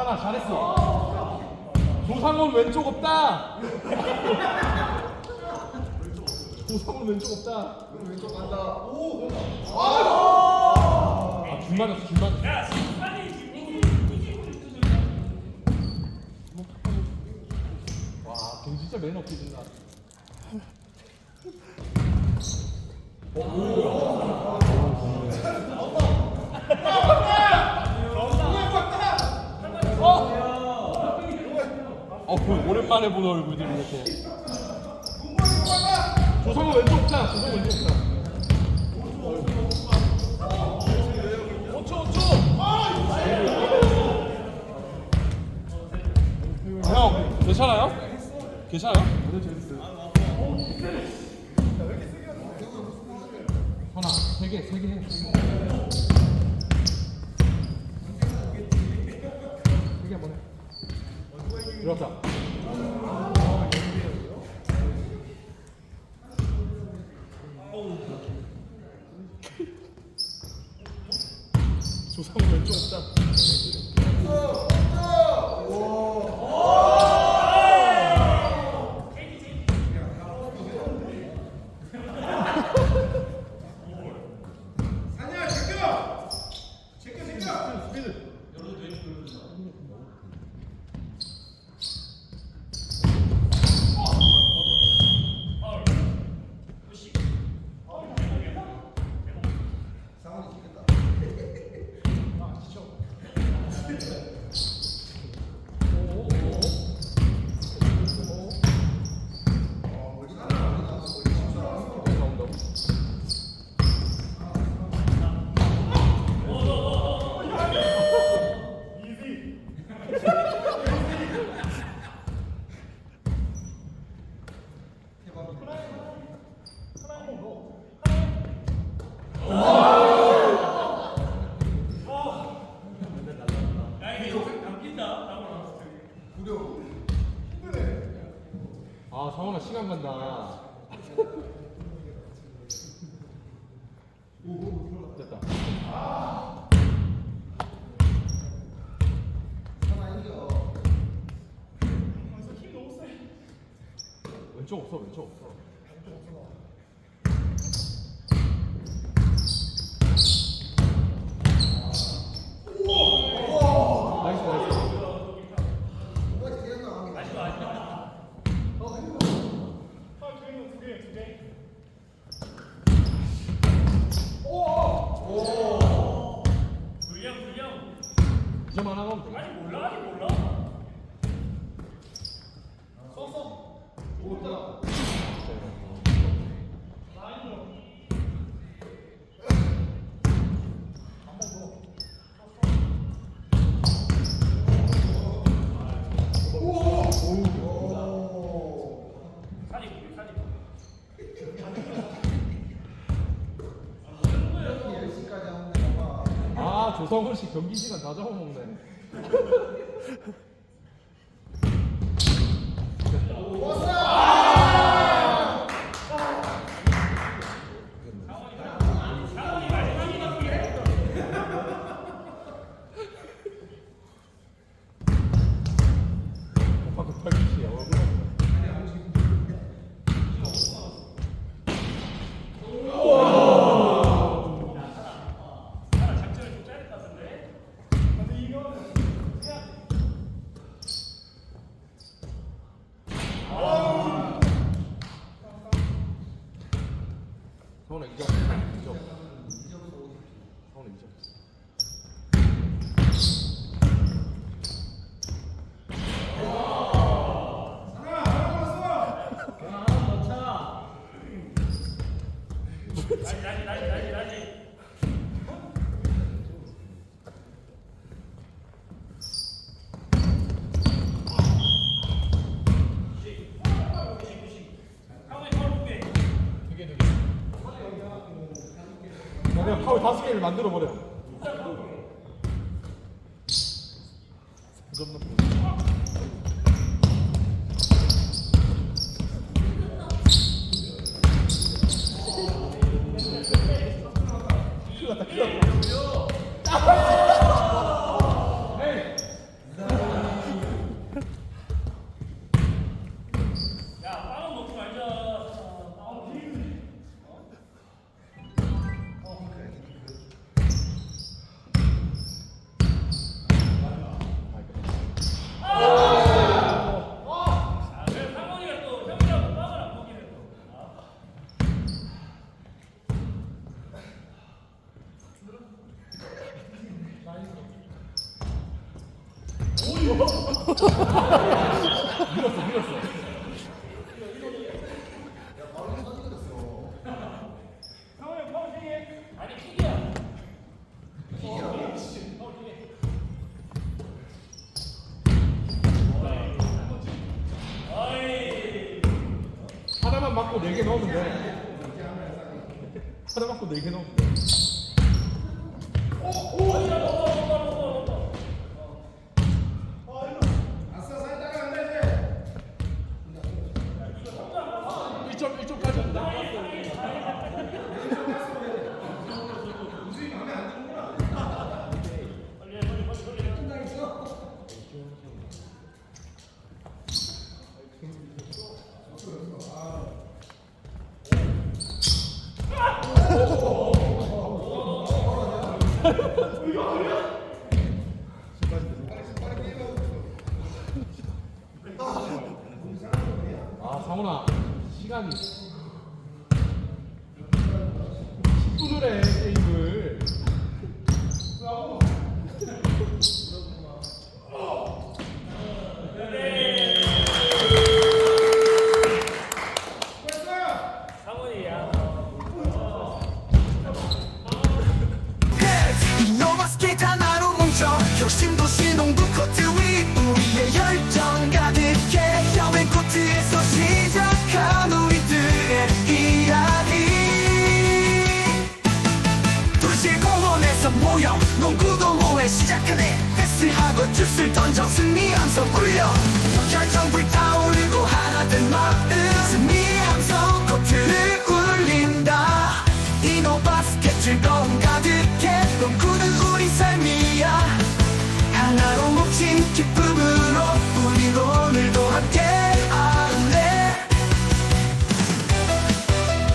하나 잘했어. 조상훈 왼쪽 없다. 조상훈 왼쪽 없다. 왼쪽 간다. 오, 아, 줄 맞았어, 줄 맞았어. 야, 빨리 와, 돈 진짜 매너 없게 준다. 어, 그 오랜만에 보는 얼굴들이 이렇게. 조성은 왼쪽 없다. 조성은 왼쪽 없다. 5초, 5초. 형, 괜찮아요? 괜찮아요? 하나, 세 개, 세개 해. 세 개. 한번 해. 들어갔다. 조상우 왼쪽 없다. 아니야, 제껴. 제껴, 제껴. 스피드. 상원이 지겠다. 나온다고? 야, 이게 영상 남긴다. 나오라. 구려. 아, 상원아 시간 간다. 됐다. 왼쪽 없어, 왼쪽 없어. 나이스, 나이스. 누가 지겠나? 불량 불량. 이제만 하면 돼. 아직 몰라? 아직 몰라. 산이 우리 산이. 이렇게 10시까지 하면 되나 씨 경기 시간 다 잡아먹네. 오빠 급하게 씨 얼굴. 하나 작전을 좀 짜야 될 것 같은데. 성훈아 2점. 2점. 성훈아 2점. 나지 나지 나지 나지 나지. 상원이 파울 두 개. 두개 두 개. 개를 만들어 버려. 4점 넣고. 큰일 났다, 큰일 났다. 에이! 밀었어 밀었어 상훈이 파울 세 개. 아니 킥이야. 하나만 맞고 네 개 넣으면 돼. 하나 맞고 네 개 넣으면 돼 그래요? 그래요? 정신적 모형 농구도 모해 시작하네. 패스하고 슛을 던져. 승리 함성 굴려. 결정불 타오르고 하나 된 마음. 승리 함성 코트를